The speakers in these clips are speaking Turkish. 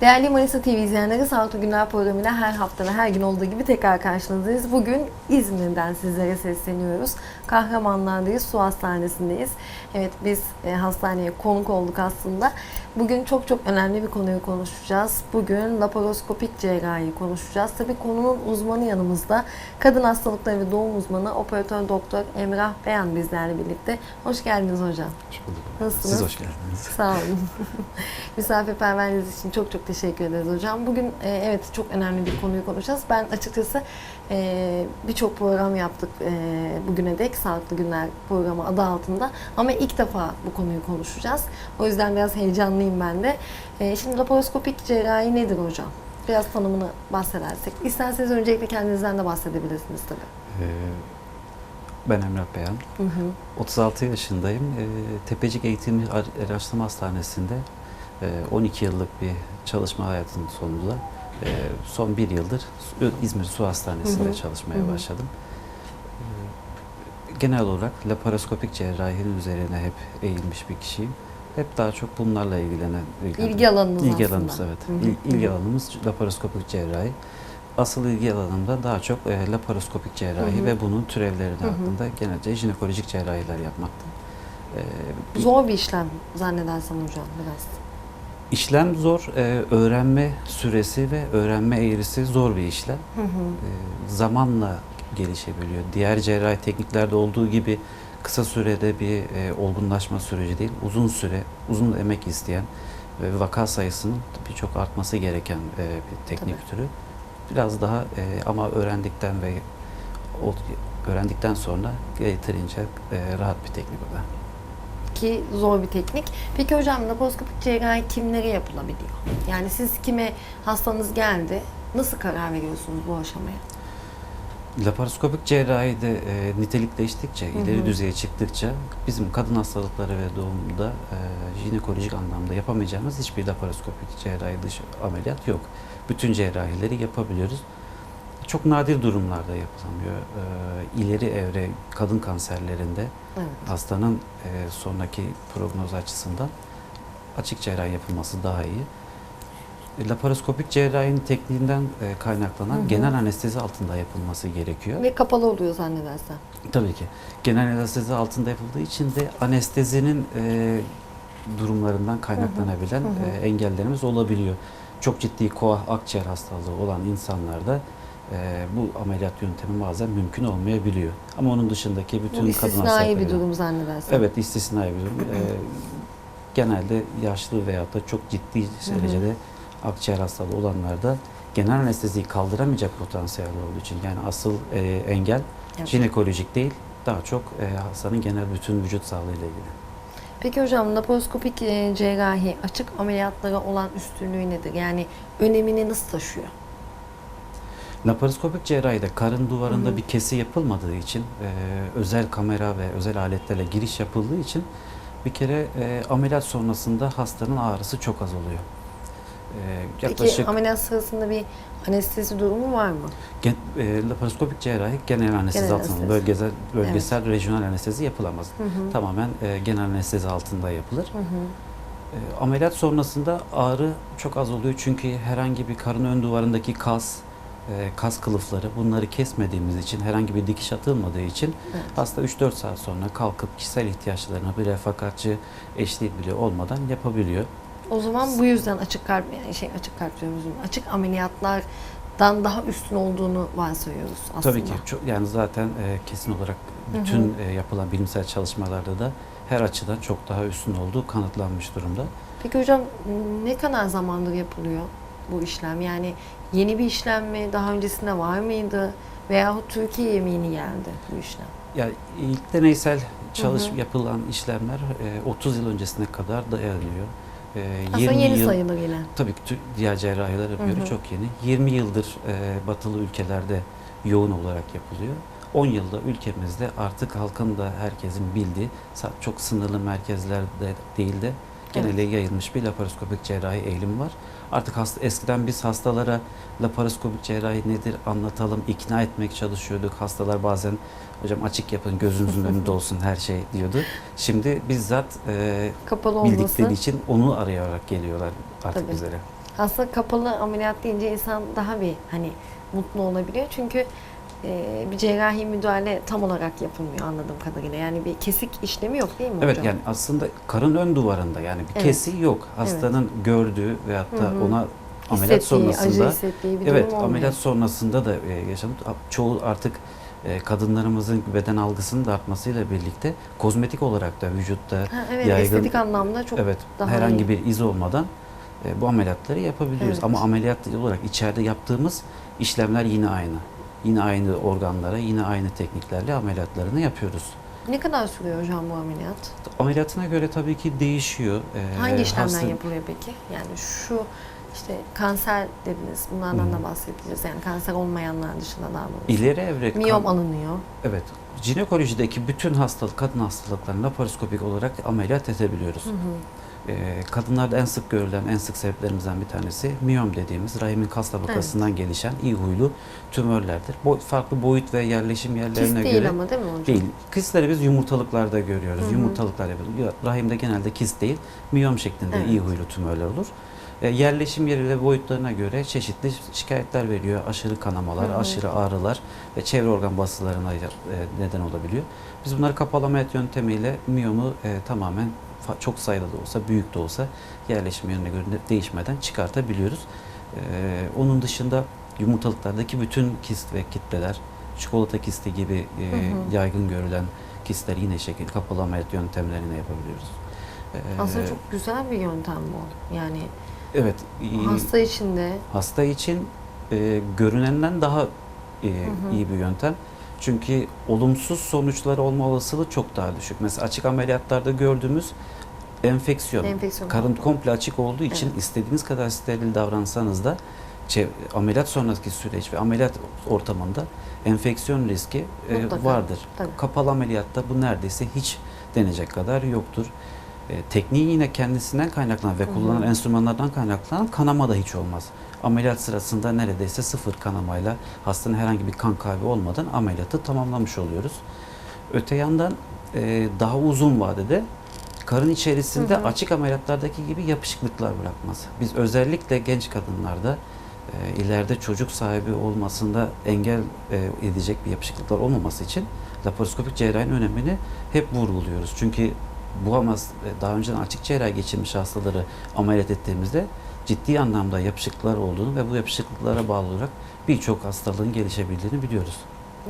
Değerli Manisa TV izleyenleri Sağlıklı Günler programıyla her hafta ve her gün olduğu gibi tekrar karşınızdayız. Bugün İzmir'den sizlere sesleniyoruz. Kahramanlar'dayız, su hastanesindeyiz. Evet biz e, hastaneye konuk olduk aslında. Bugün çok çok önemli bir konuyu konuşacağız. Bugün laparoskopik cerrahi konuşacağız. Tabii konunun uzmanı yanımızda. Kadın hastalıkları ve doğum uzmanı operatör doktor Emrah Beyan bizlerle birlikte. Hoş geldiniz hocam. Hoş bulduk. Nasılsınız? Siz hoş geldiniz. Sağ olun. Misafirperverliğiniz için çok çok teşekkür ederiz hocam. Bugün e, evet çok önemli bir konuyu konuşacağız. Ben açıkçası e, birçok program yaptık e, bugüne dek Sağlıklı Günler programı adı altında. Ama ilk defa bu konuyu konuşacağız. O yüzden biraz heyecanlıyım ben de. E, şimdi laparoskopik cerrahi nedir hocam? Biraz tanımını bahsedersek. İsterseniz öncelikle kendinizden de bahsedebilirsiniz tabii. Ee, ben Emrah Beyan. Hı hı. 36 yaşındayım. Ee, Tepecik Eğitim Ar- Araştırma Hastanesi'nde e, 12 yıllık bir çalışma hayatının sonunda e, son bir yıldır İzmir Su Hastanesi'nde Hı hı. çalışmaya Hı hı. başladım. Ee, Genel olarak laparoskopik cerrahinin üzerine hep eğilmiş bir kişiyim. Hep daha çok bunlarla ilgilenen ilgilenen- İlgi alanınız İlgi aslında. alanımız evet. Hı hı, İl- İlgi alanımız laparoskopik cerrahi. Asıl ilgi alanımda daha çok e, laparoskopik cerrahi Hı hı. ve bunun türevleri Hı hı. hakkında genelce jinekolojik cerrahiler yapmakta. E, bir- Zor bir işlem zannedersem hocam biraz. İşlem zor, e, öğrenme süresi ve öğrenme eğrisi zor bir işlem. Hı hı. E, zamanla gelişebiliyor. Diğer cerrahi tekniklerde olduğu gibi kısa sürede bir e, olgunlaşma süreci değil, uzun süre, uzun emek isteyen ve vaka sayısının birçok artması gereken e, bir teknik türü. Biraz daha e, ama öğrendikten ve o, öğrendikten sonra yeterince e, rahat bir teknik o da. Ki zor bir teknik. Peki hocam laparoskopik cerrahi kimlere yapılabiliyor? Yani siz kime hastanız geldi, nasıl karar veriyorsunuz bu aşamaya? Laparoskopik cerrahide e, nitelik değiştikçe, Hı ileri hı. düzeye çıktıkça bizim kadın hastalıkları ve doğumda e, jinekolojik anlamda yapamayacağımız hiçbir laparoskopik cerrahi dışı ameliyat yok. Bütün cerrahileri yapabiliyoruz. Çok nadir durumlarda yapılamıyor. E, ileri evre kadın kanserlerinde Evet. hastanın e, sonraki prognoz açısından açık cerrahi yapılması daha iyi. E, Laparoskopik cerrahinin tekniğinden e, kaynaklanan Hı hı. genel anestezi altında yapılması gerekiyor. Ve kapalı oluyor zannedersem. Tabii ki. Genel anestezi altında yapıldığı için de anestezinin e, durumlarından kaynaklanabilen Hı hı. e, engellerimiz olabiliyor. Çok ciddi koah akciğer hastalığı olan insanlarda e, bu ameliyat yöntemi bazen mümkün olmayabiliyor. Ama onun dışındaki bütün kadın istisnai hastalıkları... bir durum zannedersem. Evet istisnai bir durum. E, genelde yaşlı veyahut da çok ciddi derecede akciğer hastalığı olanlarda genel anesteziyi kaldıramayacak potansiyel olduğu için yani asıl e, engel Evet. jinekolojik değil daha çok e, hastanın genel bütün vücut sağlığıyla ilgili. Peki hocam laparoskopik e, cerrahi açık ameliyatlara olan üstünlüğü nedir? Yani önemini nasıl taşıyor? Laparoskopik cerrahide karın duvarında Hı hı. bir kesi yapılmadığı için e, özel kamera ve özel aletlerle giriş yapıldığı için bir kere e, ameliyat sonrasında hastanın ağrısı çok az oluyor. E, yaklaşık Peki ameliyat sırasında bir anestezi durumu var mı? Gen, e, laparoskopik cerrahi genel anestezi Genel altında anestezi. bölgesel bölgesel rejyonel anestezi yapılamaz. Hı hı. Tamamen e, genel anestezi altında yapılır. Hı hı. E, ameliyat sonrasında ağrı çok az oluyor çünkü herhangi bir karın ön duvarındaki kas, kas kılıfları bunları kesmediğimiz için herhangi bir dikiş atılmadığı için Evet. hasta 3-4 saat sonra kalkıp kişisel ihtiyaçlarına bir refakatçi eşliği bile olmadan yapabiliyor. O zaman bu yüzden açık kalp yani şey açık kalp diyoruz. Açık ameliyatlardan daha üstün olduğunu varsayıyoruz aslında. Tabii ki çok, yani zaten e, kesin olarak Hı hı. bütün e, yapılan bilimsel çalışmalarda da her açıdan çok daha üstün olduğu kanıtlanmış durumda. Peki hocam ne kadar zamandır yapılıyor bu işlem? Yani yeni bir işlem mi? Daha öncesinde var mıydı? Veyahut Türkiye'ye mi yeni geldi bu işlem? Ya ilk deneysel çalış Hı hı. yapılan işlemler e, 30 yıl öncesine kadar dayanıyor. E, Aslında yeni yıl, sayılır yine. Tabii ki diğer cerrahiler yapıyor Hı hı. çok yeni. 20 yıldır e, batılı ülkelerde yoğun olarak yapılıyor. 10 yılda ülkemizde artık halkın da herkesin bildiği çok sınırlı merkezlerde değil de genele yayılmış bir laparoskopik cerrahi eğilim var. Artık hasta, eskiden biz hastalara laparoskopik cerrahi nedir anlatalım, ikna etmek çalışıyorduk. Hastalar bazen hocam açık yapın gözünüzün önünde olsun her şey diyordu. Şimdi bizzat e, Kapalı olması. bildikleri için onu arayarak geliyorlar artık Tabii. bizlere. Aslında kapalı ameliyat deyince insan daha bir hani mutlu olabiliyor. Çünkü e, bir cerrahi müdahale tam olarak yapılmıyor anladığım kadarıyla. Yani bir kesik işlemi yok değil mi Evet hocam? yani aslında karın ön duvarında yani bir Evet. kesi yok. Hastanın gördüğü veyahut da Hı hı. ona ameliyat sonrasında evet ameliyat sonrasında da e. Çoğu artık e, kadınlarımızın beden algısının da artmasıyla birlikte kozmetik olarak da vücutta Ha, evet yaygın- estetik anlamda çok evet daha herhangi iyi. bir iz olmadan e, bu ameliyatları yapabiliyoruz. Evet. Ama ameliyat olarak içeride yaptığımız işlemler yine aynı. Yine aynı organlara, yine aynı tekniklerle ameliyatlarını yapıyoruz. Ne kadar sürüyor hocam bu ameliyat? Ameliyatına göre tabii ki değişiyor. E, Hangi işlemden hasta- yapılıyor peki? Yani şu işte kanser dediniz. Bunlardan Hı. da bahsedeceğiz. Yani kanser olmayanlar dışında daha doğrusu. İleri evre Miyom kan- alınıyor. Evet. Jinekolojideki bütün hastalık, kadın hastalıklarını laparoskopik olarak ameliyat edebiliyoruz. Hı hı. Ee, kadınlarda en sık görülen, en sık sebeplerimizden bir tanesi miyom dediğimiz rahimin kas tabakasından gelişen iyi huylu tümörlerdir. Boy, farklı boyut ve yerleşim yerlerine Kist değil göre ama değil mi hocam? değil. Kistleri biz yumurtalıklarda görüyoruz. Hı hı. Yumurtalıklar yapıyoruz. Rahimde genelde kist değil, miyom şeklinde Evet. iyi huylu tümörler olur. E, yerleşim yeri ve boyutlarına göre çeşitli şikayetler veriyor. Aşırı kanamalar, Hı hı. aşırı ağrılar ve çevre organ basılarına e, neden olabiliyor. Biz bunları kapalı ameliyat yöntemiyle miyomu e, tamamen çok sayıda da olsa, büyük de olsa yerleşim yönüne göre de- değişmeden çıkartabiliyoruz. E, onun dışında yumurtalıklardaki bütün kist ve kitleler, çikolata kisti gibi e, Hı hı. yaygın görülen kistler yine şekil kapalı ameliyat yöntemlerine yapabiliyoruz. E, Aslında çok güzel bir yöntem bu. Yani evet hasta için de hasta için e, görünenden daha e, hı. iyi bir yöntem. Çünkü olumsuz sonuçları olma olasılığı çok daha düşük. Mesela açık ameliyatlarda gördüğümüz enfeksiyon, enfeksiyon karın komple açık olduğu için Evet. istediğiniz kadar steril davransanız da ameliyat sonraki süreç ve ameliyat ortamında enfeksiyon riski e, Mutlaka. vardır. Tabii. Kapalı ameliyatta bu neredeyse hiç denecek kadar yoktur. E, tekniği yine kendisinden kaynaklanan ve kullanılan enstrümanlardan kaynaklanan kanama da hiç olmaz. Ameliyat sırasında neredeyse sıfır kanamayla hastanın herhangi bir kan kaybı olmadan ameliyatı tamamlamış oluyoruz. Öte yandan e, daha uzun vadede karın içerisinde Hı hı. açık ameliyatlardaki gibi yapışıklıklar bırakmaz. Biz özellikle genç kadınlarda e, ileride çocuk sahibi olmasında engel e, edecek bir yapışıklıklar olmaması için laparoskopik cerrahinin önemini hep vurguluyoruz. Çünkü bu ama e, daha önceden açık cerrahi geçirmiş hastaları ameliyat ettiğimizde ciddi anlamda yapışıklıklar olduğunu ve bu yapışıklıklara bağlı olarak birçok hastalığın gelişebildiğini biliyoruz.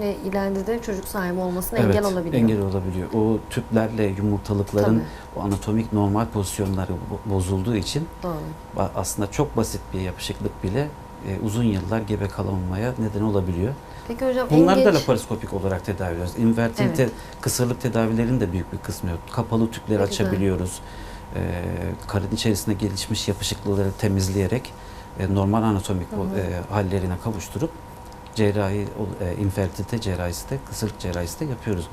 Ve ileride de çocuk sahibi olmasına engel olabiliyor. engel olabiliyor. O tüplerle yumurtalıkların Tabii. o anatomik normal pozisyonları bo- bozulduğu için Doğru. aslında çok basit bir yapışıklık bile e, uzun yıllar gebe kalamamaya neden olabiliyor. Peki hocam Bunları da geç... laparoskopik olarak tedavi ediyoruz. İnvertilite, Evet. kısırlık tedavilerinin de büyük bir kısmı yok. Kapalı tüpleri Ne güzel. E, karın içerisinde gelişmiş yapışıklıkları temizleyerek e, normal anatomik Hı hı. e, hallerine kavuşturup cerrahi, e, infertilite cerrahisi de, kısırlık cerrahisi de yapıyoruz.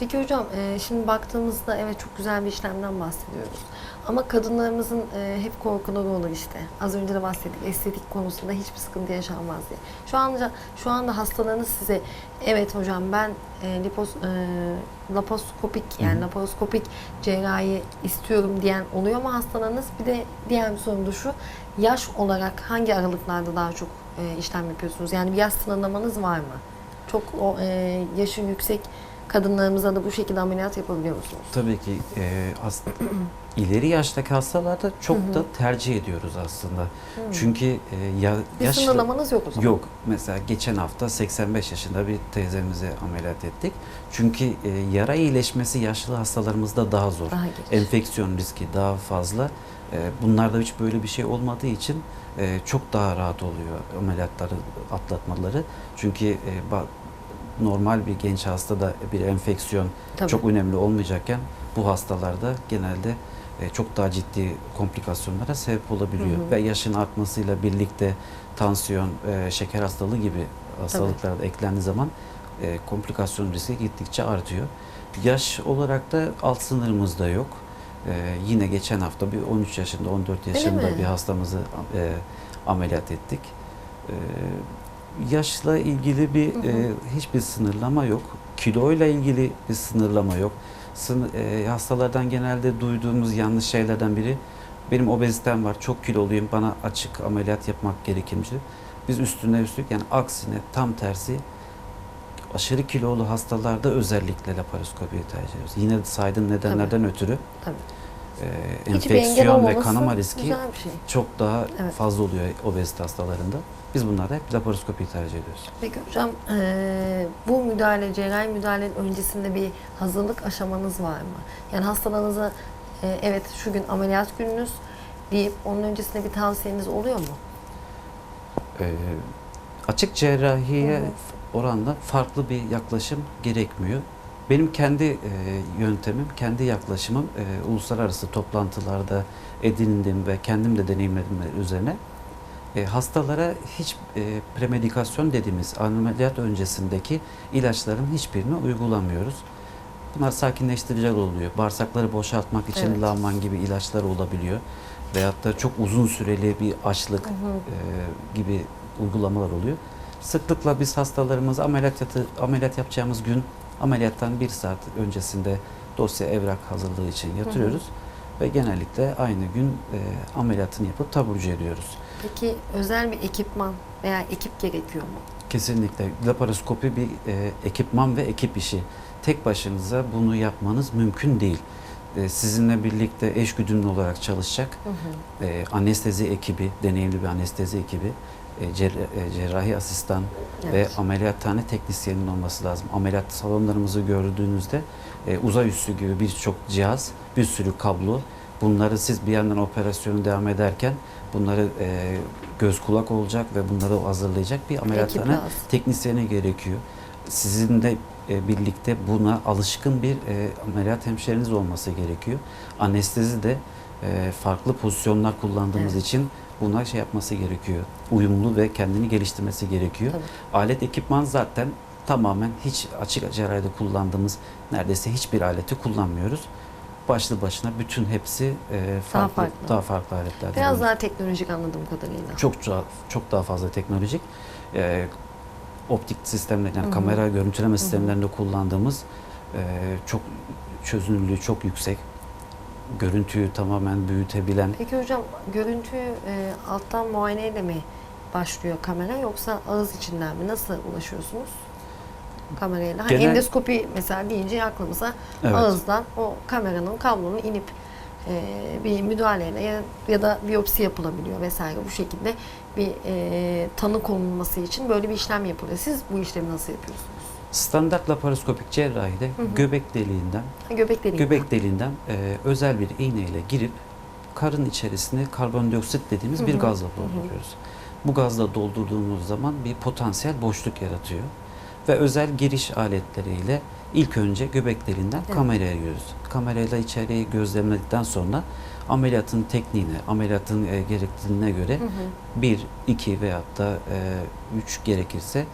Peki hocam e, şimdi baktığımızda evet çok güzel bir işlemden bahsediyoruz. Ama kadınlarımızın e, hep korkuları olur işte. Az önce de bahsettik estetik konusunda hiçbir sıkıntı yaşanmaz diye. Şu anda şu anda hastalarınız size evet hocam ben e, lipos, e, laparoskopik yani laparoskopik cerrahi istiyorum diyen oluyor mu hastalarınız? Bir de diğer bir sorum da şu. Yaş olarak hangi aralıklarda daha çok e, işlem yapıyorsunuz? Yani bir yaş sınırlamanız var mı? Çok o, e, yaşı yüksek kadınlarımıza da bu şekilde ameliyat yapabiliyor musunuz? Tabii ki e, aslında ileri yaştaki hastalarda çok Hı hı. da tercih ediyoruz aslında. Hmm. Çünkü e, ya, bir yaşlı sınırlamanız yok o zaman. yok. Mesela geçen hafta 85 yaşında bir teyzemize ameliyat ettik. Çünkü e, yara iyileşmesi yaşlı hastalarımızda daha zor. Daha geç. Enfeksiyon riski daha fazla. E, bunlarda hiç böyle bir şey olmadığı için e, çok daha rahat oluyor ameliyatları atlatmaları. Çünkü e, normal bir genç hastada bir enfeksiyon Tabii. çok önemli olmayacakken bu hastalarda genelde çok daha ciddi komplikasyonlara sebep olabiliyor. Hı hı. Ve yaşın artmasıyla birlikte tansiyon, e, şeker hastalığı gibi hastalıklar da eklendiği zaman e, komplikasyon riski gittikçe artıyor. Yaş olarak da alt sınırımız da yok. E, yine geçen hafta bir 13 yaşında, 14 yaşında bir hastamızı e, ameliyat ettik. E, yaşla ilgili bir Hı hı. e, hiçbir sınırlama yok. Kiloyla ilgili bir sınırlama yok. E, hastalardan genelde duyduğumuz yanlış şeylerden biri Benim obezitem var, çok kiloluyum, bana açık ameliyat yapmak gerekirmiş. Biz üstüne üstlük yani aksine tam tersi aşırı kilolu hastalarda özellikle laparoskopiyi tercih ediyoruz. Yine saydığım nedenlerden ötürü Tabii. E, enfeksiyon ve kanama riski şey. çok daha Evet. fazla oluyor obezite hastalarında. Biz bunlarda hep laparoskopiyi tercih ediyoruz. Peki hocam eee, bu müdahale, cerrahi müdahalenin öncesinde bir hazırlık aşamanız var mı? Yani hastalarınıza eee, evet şu gün ameliyat gününüz deyip onun öncesinde bir tavsiyeniz oluyor mu? Ee, açık cerrahiye hı. oranla farklı bir yaklaşım gerekmiyor. Benim kendi e, yöntemim, kendi yaklaşımım e, uluslararası toplantılarda edindim ve kendim de deneyimledim üzerine e, hastalara hiç e, premedikasyon dediğimiz ameliyat öncesindeki ilaçların hiçbirini uygulamıyoruz. Bunlar sakinleştirici oluyor. Bağırsakları boşaltmak için Evet. Laman gibi ilaçlar olabiliyor. Veyahut da çok uzun süreli bir açlık Hı hı. e, gibi uygulamalar oluyor. Sıklıkla biz hastalarımızı ameliyat, ameliyat yapacağımız gün ameliyattan bir saat öncesinde dosya evrak hazırlığı için yatırıyoruz. Ve genellikle aynı gün e, ameliyatını yapıp taburcu ediyoruz. Peki özel bir ekipman veya ekip gerekiyor mu? Kesinlikle laparoskopi bir e, ekipman ve ekip işi. Tek başınıza bunu yapmanız mümkün değil. E, sizinle birlikte eş güdümlü olarak çalışacak Hı hı. e, anestezi ekibi, deneyimli bir anestezi ekibi, cer- e, cerrahi asistan Evet. ve ameliyathane teknisyeninin olması lazım. Ameliyat salonlarımızı gördüğünüzde e, uzay üssü gibi birçok cihaz, bir sürü kablo. Bunları siz bir yandan operasyonu devam ederken bunları e, göz kulak olacak ve bunları hazırlayacak bir ameliyathane teknisyeni gerekiyor. Sizin de e, birlikte buna alışkın bir e, ameliyat hemşeriniz olması gerekiyor. Anestezi de e, farklı pozisyonlar kullandığımız Evet. için buna şey yapması gerekiyor. Uyumlu ve kendini geliştirmesi gerekiyor. Tabii. Alet ekipman zaten tamamen hiç açık cerrahide kullandığımız neredeyse hiçbir aleti kullanmıyoruz. Başlı başına bütün hepsi e, farklı, farklı. daha farklı aletler. Biraz daha teknolojik anladığım kadarıyla. çok daha, çok daha fazla teknolojik. E, optik sistemler yani Hı hı. kamera görüntüleme hı. sistemlerinde kullandığımız e, çok çözünürlüğü çok yüksek. Görüntüyü tamamen büyütebilen Peki hocam görüntüyü e, alttan muayeneyle mi başlıyor kamera yoksa ağız içinden mi? Nasıl ulaşıyorsunuz kamerayla? Hani Genel- endoskopi mesela deyince aklımıza Evet. ağızdan o kameranın kablonun inip e, bir müdahaleyle ya, ya da biyopsi yapılabiliyor vesaire bu şekilde bir e, tanı konulması için böyle bir işlem yapılıyor. Siz bu işlemi nasıl yapıyorsunuz? Standart laparoskopik cerrahide Hı hı. göbek deliğinden Göbek deliği. göbek deliğinden e, özel bir iğneyle girip karın içerisine karbondioksit dediğimiz Hı bir hı. gazla Hı hı. dolduruyoruz. Bu gazla doldurduğumuz zaman bir potansiyel boşluk yaratıyor. Ve özel giriş aletleriyle ilk önce göbek deliğinden Evet. kameraya giriyoruz. Kamerayla içeriği gözlemledikten sonra ameliyatın tekniğine, ameliyatın e, gerektiğine göre Hı hı. 1, 2 veyahut da 3 gerekirse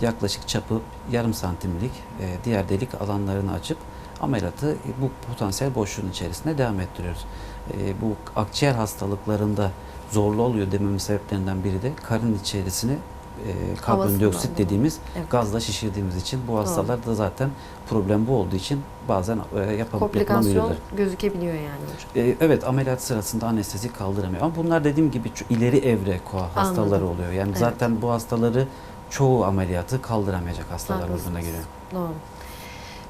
yaklaşık çapı yarım santimlik e, diğer delik alanlarını açıp ameliyatı bu potansiyel boşluğun içerisinde devam ettiriyoruz. E, bu akciğer hastalıklarında zorlu oluyor dememin sebeplerinden biri de karın içerisine e, karbondioksit dediğimiz Evet. gazla şişirdiğimiz için bu hastalarda zaten problem bu olduğu için bazen e, yapam- Komplikasyon gözükebiliyor yani hocam. E, evet ameliyat sırasında anestezi kaldıramıyor. Ama bunlar dediğim gibi ileri evre koa hastaları oluyor. Yani Evet. zaten bu hastaları çoğu ameliyatı kaldıramayacak hastalar Haklısınız. grubuna giriyor. Doğru.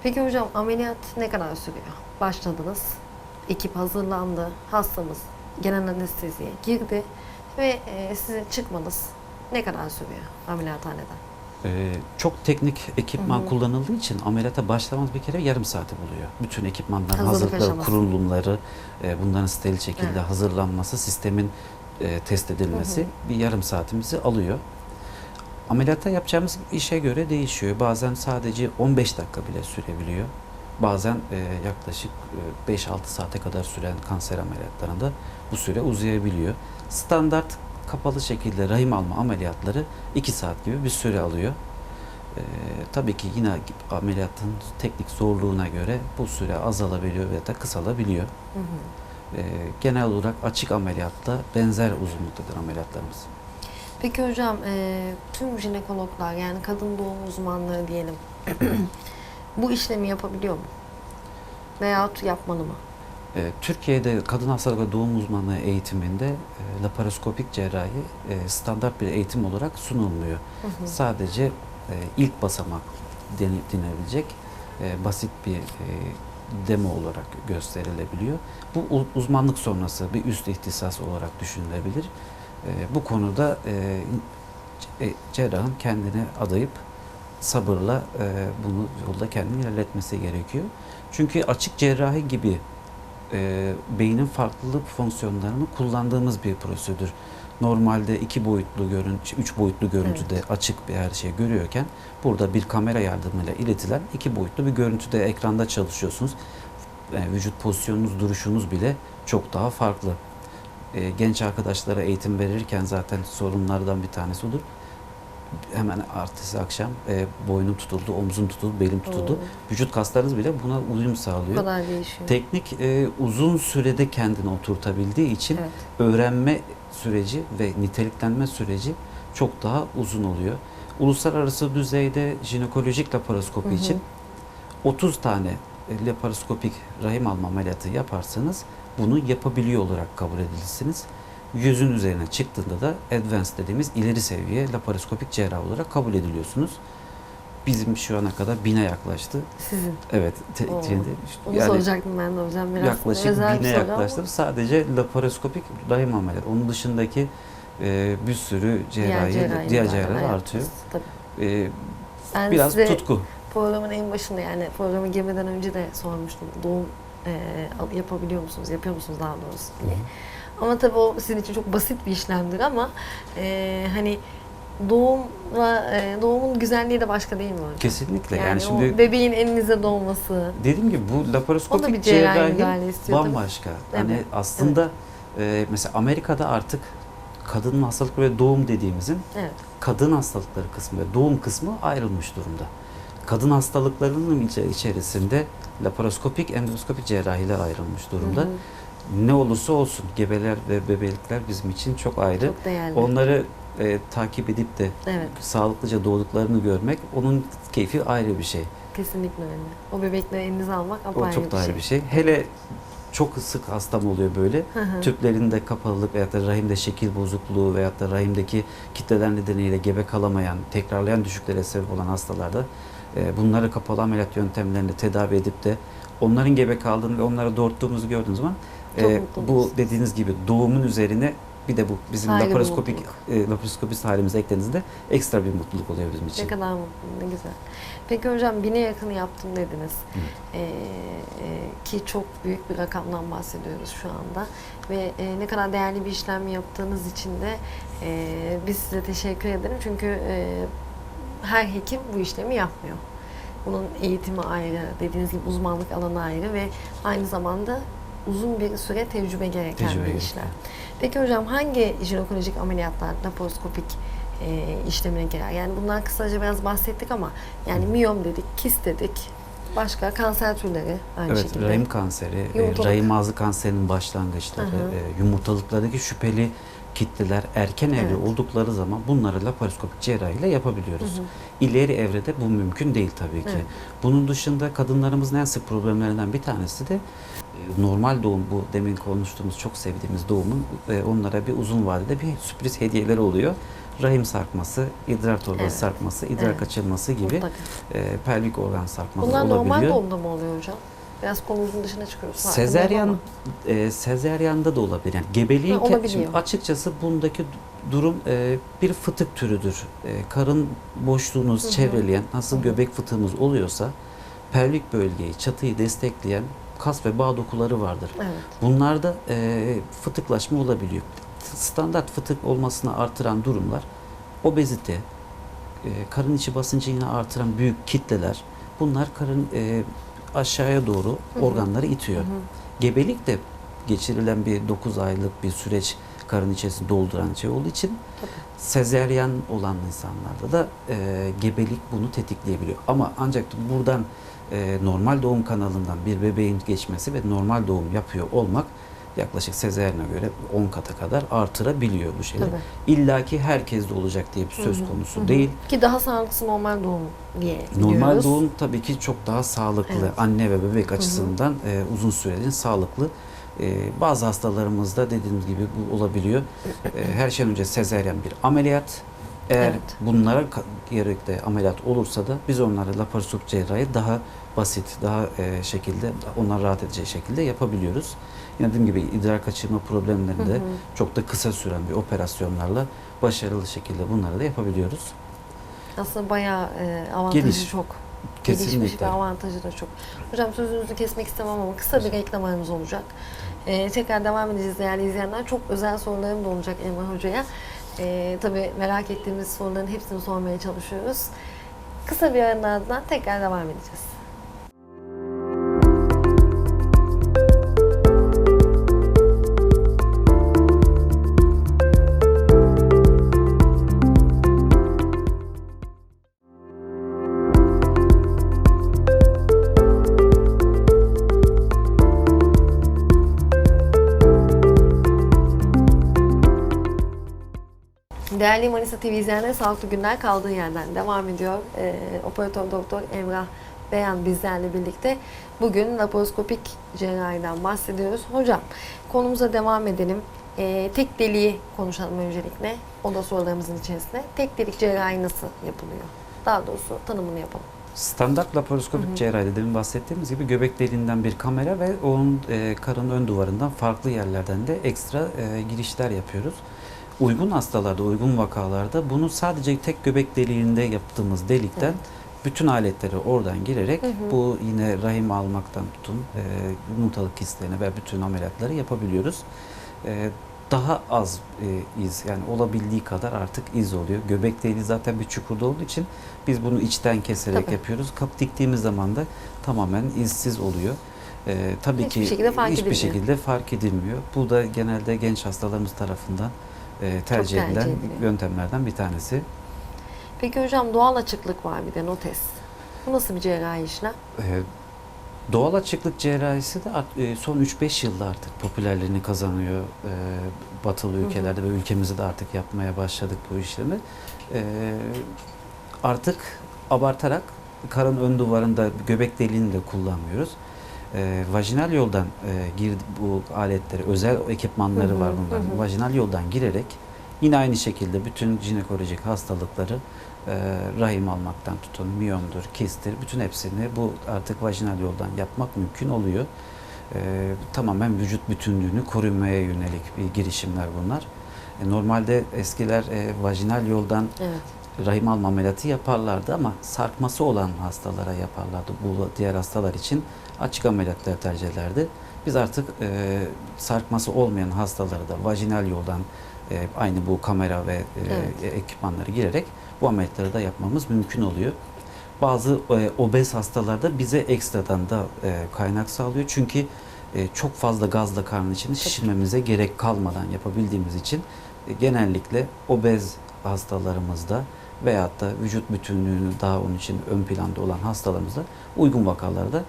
Peki hocam ameliyat ne kadar sürüyor? Başladınız, ekip hazırlandı, hastamız genel anesteziye girdi ve e, sizin çıkmanız ne kadar sürüyor ameliyathaneden? E, çok teknik ekipman Hı hı. kullanıldığı için ameliyata başlamamız bir kere yarım saati buluyor. Bütün ekipmanların Hazırlık hazırlıkları, aşaması. kurulumları, e, bunların steril şekilde Evet. hazırlanması, sistemin e, test edilmesi Hı hı. bir yarım saatimizi alıyor. Ameliyata yapacağımız işe göre değişiyor. Bazen sadece 15 dakika bile sürebiliyor. Bazen e, yaklaşık e, 5-6 saate kadar süren kanser ameliyatlarında bu süre uzayabiliyor. Standart kapalı şekilde rahim alma ameliyatları 2 saat gibi bir süre alıyor. E, tabii ki yine ameliyatın teknik zorluğuna göre bu süre azalabiliyor veya da kısalabiliyor. Hı hı. E, genel olarak açık ameliyatta benzer uzunluktadır ameliyatlarımız. Peki hocam e, tüm jinekologlar yani kadın doğum uzmanları diyelim bu işlemi yapabiliyor mu? Veyahut yapmalı mı? E, Türkiye'de kadın hastalık ve doğum uzmanlığı eğitiminde e, laparoskopik cerrahi e, standart bir eğitim olarak sunulmuyor. Hı hı. Sadece e, ilk basamak deni- denilebilecek e, basit bir e, demo olarak gösterilebiliyor. Bu uzmanlık sonrası bir üst ihtisas olarak düşünülebilir. E, bu konuda e, e, cerrahın kendini adayıp sabırla e, bunu yolda kendini ilerletmesi gerekiyor. Çünkü açık cerrahi gibi e, beynin farklı fonksiyonlarını kullandığımız bir prosedür. Normalde iki boyutlu görüntü, üç boyutlu görüntüde açık bir her şey görüyorken burada bir kamera yardımıyla iletilen iki boyutlu bir görüntüde ekranda çalışıyorsunuz. E, vücut pozisyonunuz, duruşunuz bile çok daha farklı. E, genç arkadaşlara eğitim verirken zaten sorunlardan bir tanesi odur. Hemen ertesi akşam e, boynum tutuldu, omzum tutuldu, belim tutuldu. Oo, Vücut kaslarınız bile buna uyum sağlıyor. kadar değişiyor. Teknik e, uzun sürede kendini oturtabildiği için Evet. öğrenme süreci ve niteliklenme süreci çok daha uzun oluyor. Uluslararası düzeyde jinekolojik laparoskopi Hı hı. için 30 tane laparoskopik rahim alma ameliyatı yaparsanız bunu yapabiliyor olarak kabul edilirsiniz. Yüzün üzerine çıktığında da advanced dediğimiz ileri seviye laparoskopik cerrah olarak kabul ediliyorsunuz. Bizim şu ana kadar bine yaklaştı. Sizin. Evet, te- Oo. şeyde- Onu yani soracaktım ben de hocam. Biraz yaklaşık özel bine soru ama- yaklaştı. Sadece laparoskopik rahim ameliyatı. Onun dışındaki e, bir sürü cerrahi, cerrahi diğer yaptınız. artıyor. Tabii. E, Ben biraz size tutku. programın en başında yani programa girmeden önce de sormuştum. Doğum e, yapabiliyor musunuz, yapıyor musunuz daha doğrusu diye. Ama tabii o sizin için çok basit bir işlemdir ama e, hani doğumla e, doğumun güzelliği de başka değil mi hocam? Kesinlikle. Yani, Yani, şimdi o bebeğin elinizde doğması. dediğim gibi bu laparoskopik cerrahi istiyor tabii. bambaşka. Hani Evet, aslında e, mesela Amerika'da artık kadın hastalıkları ve doğum dediğimizin Evet. kadın hastalıkları kısmı ve doğum kısmı ayrılmış durumda. Kadın hastalıklarının içe- içerisinde laparoskopik, endoskopik cerrahiler ayrılmış durumda. Hı hı. Ne olursa olsun gebeler ve bebelikler bizim için çok ayrı. Çok değerli. Onları e, takip edip de Evet, sağlıklıca doğduklarını görmek onun keyfi ayrı bir şey. kesinlikle öyle. O bebekleri elinize almak O apayrı çok bir da ayrı şey. bir şey. Hele çok sık hastam oluyor böyle. Hı hı. Tüplerinde kapalılık veyahut da rahimde şekil bozukluğu veyahut da rahimdeki kitleler nedeniyle gebe kalamayan, tekrarlayan düşüklere sebep olan hastalarda bunları kapalı ameliyat yöntemlerinde tedavi edip de onların gebe kaldığını ve onları doğurttuğumuzu gördüğünüz zaman e, bu dediğiniz gibi doğumun üzerine bir de bu bizim Ayrı laparoskopik e, laparoskopist halimize eklediğinizde ekstra bir mutluluk oluyor bizim için. Ne kadar mutlu, ne güzel. Peki hocam bine yakın yaptım dediniz. Evet. Ee, e, ki çok büyük bir rakamdan bahsediyoruz şu anda. Ve e, ne kadar değerli bir işlem yaptığınız için de e, biz size teşekkür ederim. Çünkü e, her hekim bu işlemi yapmıyor. Bunun eğitimi ayrı, dediğiniz gibi uzmanlık alanı ayrı ve aynı zamanda uzun bir süre tecrübe gereken Tecrübe bir işlem. Peki hocam hangi jinekolojik ameliyatlar laparoskopik e, işlemine girer? Yani bundan kısaca biraz bahsettik ama yani miyom dedik, kist dedik, başka kanser türleri aynı Evet, şekilde. rahim kanseri, e, Yumurtalık. rahim ağzı kanserinin başlangıçları, Hı hı. e, yumurtalıklardaki şüpheli kitleler erken evre Evet. oldukları zaman bunları laparoskopik cerrahiyle yapabiliyoruz. Hı hı. İleri evrede bu mümkün değil tabii ki. Evet. Bunun dışında kadınlarımızın en sık problemlerinden bir tanesi de e, normal doğum bu demin konuştuğumuz çok sevdiğimiz doğumun e, onlara bir uzun vadede bir sürpriz hediyeleri oluyor. Rahim sarkması, idrar torbası Evet. sarkması, idrar Evet. kaçırması gibi Mutlaka. e, pelvik organ sarkması Bunlar olabiliyor. normal doğumda mı oluyor hocam? Biraz konumuzun dışına çıkıyoruz. Sezeryan e, sezeryanda da olabilir. Yani gebeliğin Ha, şimdi açıkçası bundaki du- durum e, bir fıtık türüdür. E, karın boşluğunuz Hı hı. çevreleyen nasıl Hı hı. göbek fıtığımız oluyorsa pelvik bölgeyi, çatıyı destekleyen kas ve bağ dokuları vardır. Evet. Bunlarda e, fıtıklaşma olabiliyor. Standart fıtık olmasını artıran durumlar obezite, e, karın içi basıncını artıran büyük kitleler bunlar karın e, aşağıya doğru Hı hı. organları itiyor. Hı hı. Gebelik de geçirilen bir 9 aylık bir süreç karın içerisinde dolduran şey olduğu için Tabii. sezeryan olan insanlarda da e, gebelik bunu tetikleyebiliyor. Ama ancak buradan e, normal doğum kanalından bir bebeğin geçmesi ve normal doğum yapıyor olmak yaklaşık sezeryana göre 10 kata kadar artırabiliyor bu şeyleri. Tabii. İlla ki herkeste olacak diye bir söz konusu Hı hı. değil. Ki daha sağlıklısı normal doğum diye Normal biliyoruz. doğum tabii ki çok daha sağlıklı. Evet. Anne ve bebek açısından e, uzun süreli sağlıklı. E, bazı hastalarımızda dediğimiz gibi bu olabiliyor. E, her şeyden önce sezeryen bir ameliyat. Eğer Evet. bunlara gerekli ameliyat olursa da biz onları laparoskop cerrahi daha basit, daha e, şekilde, onlar rahat edeceği şekilde yapabiliyoruz. Yine dediğim gibi idrar kaçırma problemlerinde Hı hı. çok da kısa süren bir operasyonlarla başarılı şekilde bunları da yapabiliyoruz. Aslında bayağı e, avantajı Geniş. çok. Gelişmiş Kesinlikle. ve avantajı da çok. Hocam sözünüzü kesmek istemem ama kısa bir reklamlarımız olacak. Ee, tekrar devam edeceğiz değerli izleyenler. Çok özel sorularım da olacak Emrah Hoca'ya. Ee, tabii merak ettiğimiz soruların hepsini sormaya çalışıyoruz. Kısa bir aranın ardından tekrar devam edeceğiz. Değerli Manisa TV izleyenleri sağlıklı günler kaldığı yerden devam ediyor. Ee, Operatör Doktor Emrah Beyan bizlerle birlikte bugün laparoskopik cerrahiden bahsediyoruz. Hocam konumuza devam edelim. Ee, tek deliği konuşalım öncelikle. O da sorularımızın içerisinde. Tek delik cerrahi nasıl yapılıyor? Daha doğrusu tanımını yapalım. Standart laparoskopik Hı hı. cerrahide demin bahsettiğimiz gibi göbek deliğinden bir kamera ve onun e, karın ön duvarından farklı yerlerden de ekstra e, girişler yapıyoruz. Uygun hastalarda, uygun vakalarda bunu sadece tek göbek deliğinde yaptığımız delikten Evet. bütün aletleri oradan girerek Hı hı. bu yine rahim almaktan tutun e, yumurtalık kistlerine ve bütün ameliyatları yapabiliyoruz. E, daha az e, iz yani olabildiği kadar artık iz oluyor. Göbek deliği zaten bir çukurda olduğu için biz bunu içten keserek Tabii. yapıyoruz. Kapı diktiğimiz zaman da tamamen izsiz oluyor. E, tabii Hiçbir ki şekilde fark hiçbir edilmiyor. şekilde fark edilmiyor. Bu da genelde genç hastalarımız tarafından e, tercih tercih edilen ediliyor. yöntemlerden bir tanesi. Peki hocam doğal açıklık var bir de notes. Bu nasıl bir cerrahi işlem? Ee, Doğal açıklık cerrahisi de e, son 3-5 yılda artık popülerliğini kazanıyor. Ee, Batılı hı. ülkelerde ve ülkemizde de artık yapmaya başladık bu işlemi. Ee, Artık abartarak karın ön duvarında göbek deliğini de kullanmıyoruz. Ee, Vajinal yoldan e, gir bu aletleri, özel ekipmanları Hı hı, var bunların. hı. Vajinal yoldan girerek yine aynı şekilde bütün jinekolojik hastalıkları e, rahim almaktan tutun, miyomdur, kistir, bütün hepsini bu artık vajinal yoldan yapmak mümkün oluyor. E, tamamen vücut bütünlüğünü korumaya yönelik bir girişimler bunlar. E, normalde eskiler e, vajinal yoldan Evet. Rahim alma ameliyatı yaparlardı ama sarkması olan hastalara yaparlardı. Bu diğer hastalar için açık ameliyatlar tercih ederlerdi. Biz artık e, sarkması olmayan hastaları da vajinal yoldan e, aynı bu kamera ve e, Evet. ekipmanları girerek bu ameliyatları da yapmamız mümkün oluyor. Bazı e, obez hastalarda bize ekstradan da e, kaynak sağlıyor. Çünkü e, çok fazla gazla karnın içini şişirmemize gerek kalmadan yapabildiğimiz için e, genellikle obez hastalarımızda veyahut da vücut bütünlüğünü daha onun için ön planda olan hastalarımızda uygun vakalarda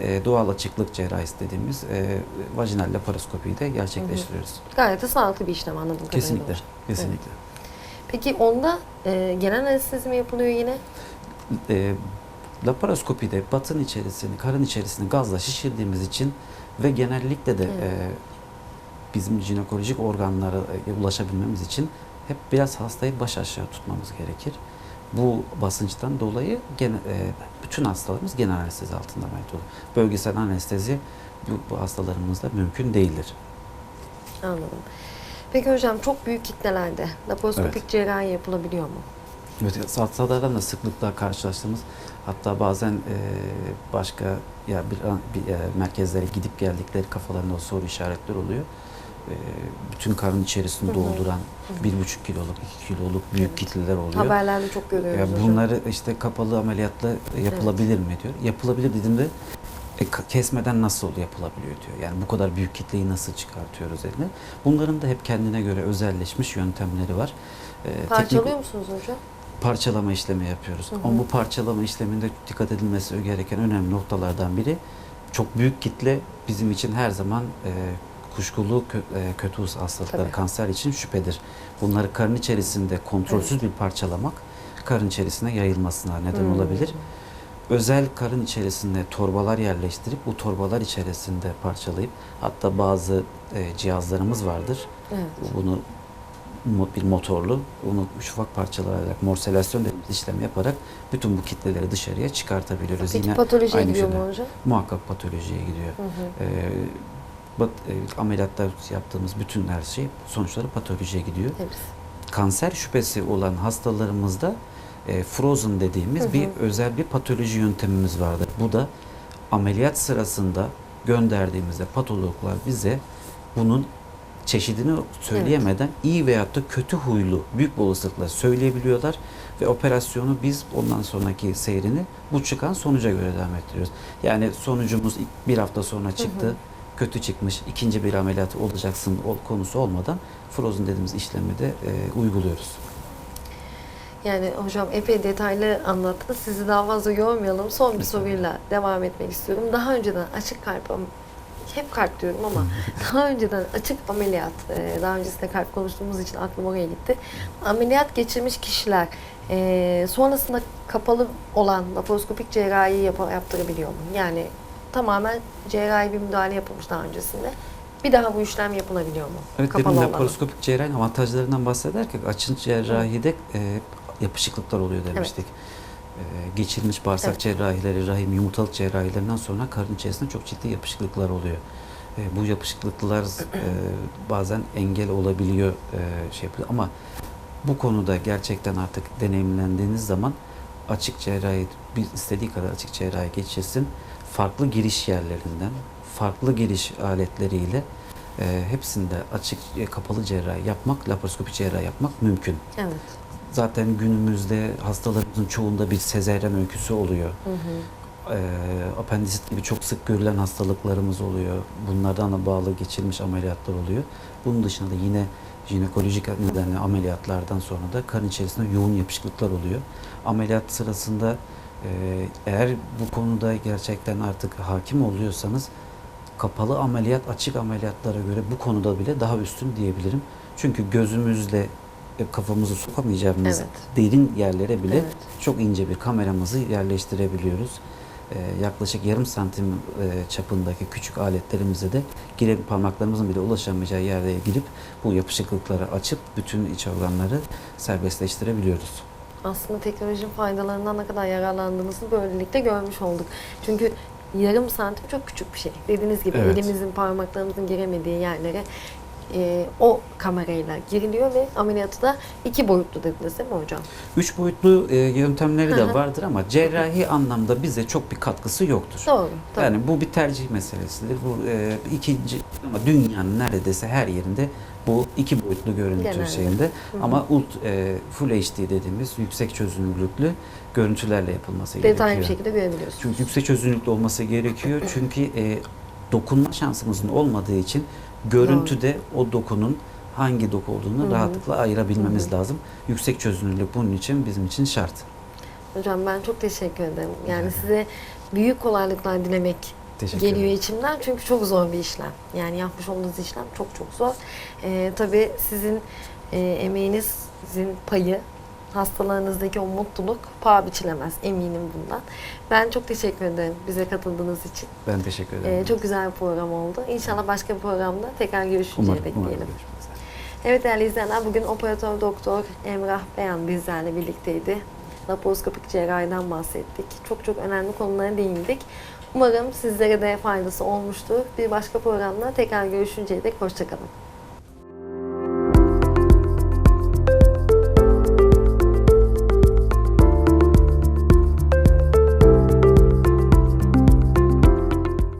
e, doğal açıklık cerrahisi dediğimiz e, vajinal laparoskopiyi de gerçekleştiriyoruz. Gayet de sağlıklı bir işlem anladığım kadarıyla. Kesinlikle, hocam. kesinlikle. Peki onda e, genel anestezi mi yapılıyor yine? e, laparoskopide batın içerisini, karın içerisini gazla şişirdiğimiz için ve genellikle de Evet. e, bizim jinekolojik organlara e, ulaşabilmemiz için hep biraz hastayı baş aşağı tutmamız gerekir. Bu basınçtan dolayı gene, e, bütün hastalarımız genel anestezi altında mevcut olur. Bölgesel anestezi bu, bu hastalarımızda mümkün değildir. Anladım. Peki hocam çok büyük kitlelerde laparoskopik cerrahi yapılabiliyor mu? Evet, hastalardan da sıklıkla karşılaştığımız hatta bazen e, başka ya bir, bir e, merkezlere gidip geldikleri kafalarında o soru işaretleri oluyor. E, bütün karın içerisini dolduran bir buçuk kiloluk, iki kiloluk büyük Evet. kitleler oluyor. Haberlerde çok görüyoruz Ya hocam. bunları işte kapalı ameliyatla yapılabilir mi diyor. Yapılabilir dediğimde e, kesmeden nasıl yapılabiliyor diyor. Yani bu kadar büyük kitleyi nasıl çıkartıyoruz eline. Bunların da hep kendine göre özelleşmiş yöntemleri var. E, teknik- Parçalıyor musunuz hocam? parçalama işlemi yapıyoruz. Hı hı. Ama bu parçalama işleminde dikkat edilmesi gereken önemli noktalardan biri çok büyük kitle bizim için her zaman e, kuşkulu e, kötü hastalıkları, Tabii. kanser için şüphedir. Bunları karın içerisinde kontrolsüz bir parçalamak karın içerisine yayılmasına neden Hmm. olabilir. özel karın içerisinde torbalar yerleştirip bu torbalar içerisinde parçalayıp hatta bazı e, cihazlarımız vardır. Evet. Bunu bir motorlu, üç ufak parçalar alarak morselasyon dediğimiz işlem yaparak bütün bu kitleleri dışarıya çıkartabiliyoruz. Peki Yine patolojiye aynı gidiyor mu hocam? muhakkak patolojiye gidiyor. Hı hı. Ee, e, ameliyatlar yaptığımız bütün her şey sonuçları patolojiye gidiyor. Hepsi. Kanser şüphesi olan hastalarımızda e, frozen dediğimiz Hı hı. bir özel bir patoloji yöntemimiz vardır. Bu da ameliyat sırasında gönderdiğimizde patologlar bize bunun çeşidini söyleyemeden iyi veyahut da kötü huylu büyük bir olasılıkla söyleyebiliyorlar ve operasyonu biz ondan sonraki seyrini bu çıkan sonuca göre devam ettiriyoruz. Yani sonucumuz bir hafta sonra çıktı, hı. Kötü çıkmış, ikinci bir ameliyat olacaksın ol- konusu olmadan frozen dediğimiz işlemi de e, uyguluyoruz. Yani hocam epey detaylı anlattınız. Sizi daha fazla yormayalım. Son bir Lütfen. soruyla devam etmek istiyorum. Daha önceden açık kalp hep kalp diyorum ama daha önceden açık ameliyat, e, daha öncesinde kalp konuştuğumuz için aklım oraya gitti. Ameliyat geçirmiş kişiler e, sonrasında kapalı olan laparoskopik cerrahi yap- yaptırabiliyor mu? Yani tamamen cerrahi bir müdahale yapılmış daha öncesinde. Bir daha bu işlem yapılabiliyor mu? Evet Kapalı demin laparoskopik cerrahinin avantajlarından bahsederken açınç cerrahide e, yapışıklıklar oluyor demiştik. E, geçirilmiş bağırsak Evet. cerrahileri, rahim yumurtalık cerrahilerinden sonra karın içerisinde çok ciddi yapışıklıklar oluyor. E, bu yapışıklıklar e, bazen engel olabiliyor e, şey yapıyor ama bu konuda gerçekten artık deneyimlendiğiniz zaman açık cerrahi bir istediği kadar açık cerrahi geçirsin farklı giriş yerlerinden farklı giriş aletleriyle e, hepsinde açık e, kapalı cerrahi yapmak, laparoskopik cerrahi yapmak mümkün. Evet. Zaten günümüzde hastalarımızın çoğunda bir sezeryen öyküsü oluyor. Hı hı. E, apendisit gibi çok sık görülen hastalıklarımız oluyor. Bunlardan da bağlı geçirilmiş ameliyatlar oluyor. Bunun dışında da yine jinekolojik nedenle ameliyatlardan sonra da karın içerisinde yoğun yapışıklıklar oluyor. Ameliyat sırasında eğer bu konuda gerçekten artık hakim oluyorsanız kapalı ameliyat açık ameliyatlara göre bu konuda bile daha üstün diyebilirim. Çünkü gözümüzle e, kafamızı sokamayacağımız Evet. derin yerlere bile Evet. çok ince bir kameramızı yerleştirebiliyoruz. Ee, yaklaşık yarım santim e, çapındaki küçük aletlerimize de gire parmaklarımızın bile ulaşamayacağı yerde girip bu yapışıklıkları açıp bütün iç organları serbestleştirebiliyoruz. Aslında teknolojinin faydalarından ne kadar yararlandığımızı böylelikle görmüş olduk. Çünkü yarım santim çok küçük bir şey. Dediğiniz gibi Evet. elimizin parmaklarımızın giremediği yerlere e, o kamerayla giriliyor ve ameliyatı da iki boyutlu dediniz değil mi hocam? Üç boyutlu e, yöntemleri de vardır ama cerrahi anlamda bize çok bir katkısı yoktur. Doğru. tabii. Yani bu bir tercih meselesidir. Bu e, ikinci ama dünyanın neredeyse her yerinde bu iki boyutlu görüntü Genelde. şeyinde Hı hı. ama ult, e, full HD dediğimiz yüksek çözünürlüklü görüntülerle yapılması Detaylı gerekiyor. bir şekilde görebiliyorsunuz. Çünkü yüksek çözünürlüklü olması gerekiyor. Çünkü e, dokunma şansımızın olmadığı için görüntüde o dokunun hangi doku olduğunu Hı hı. rahatlıkla ayırabilmemiz Hı hı. lazım. Yüksek çözünürlük bunun için bizim için şart. Hocam ben çok teşekkür ederim. Yani size büyük kolaylıklar dilemek Teşekkür geliyor ederim. içimden çünkü çok zor bir işlem. Yani yapmış olduğunuz işlem çok çok zor. Ee, tabii sizin e, emeğinizin payı, hastalarınızdaki o mutluluk paha biçilemez eminim bundan. Ben çok teşekkür ederim bize katıldığınız için. Ben teşekkür ederim. Ee, çok güzel bir program oldu. İnşallah başka bir programda tekrar görüşünceye umarım, umarım üzere. Evet değerli izleyenler bugün operatör doktor Emrah Beyan bizlerle birlikteydi. Laparoskopik cerrahiden bahsettik. Çok çok önemli konulara değindik. Umarım sizlere de faydası olmuştur. Bir başka programda tekrar görüşünceye dek hoşçakalın.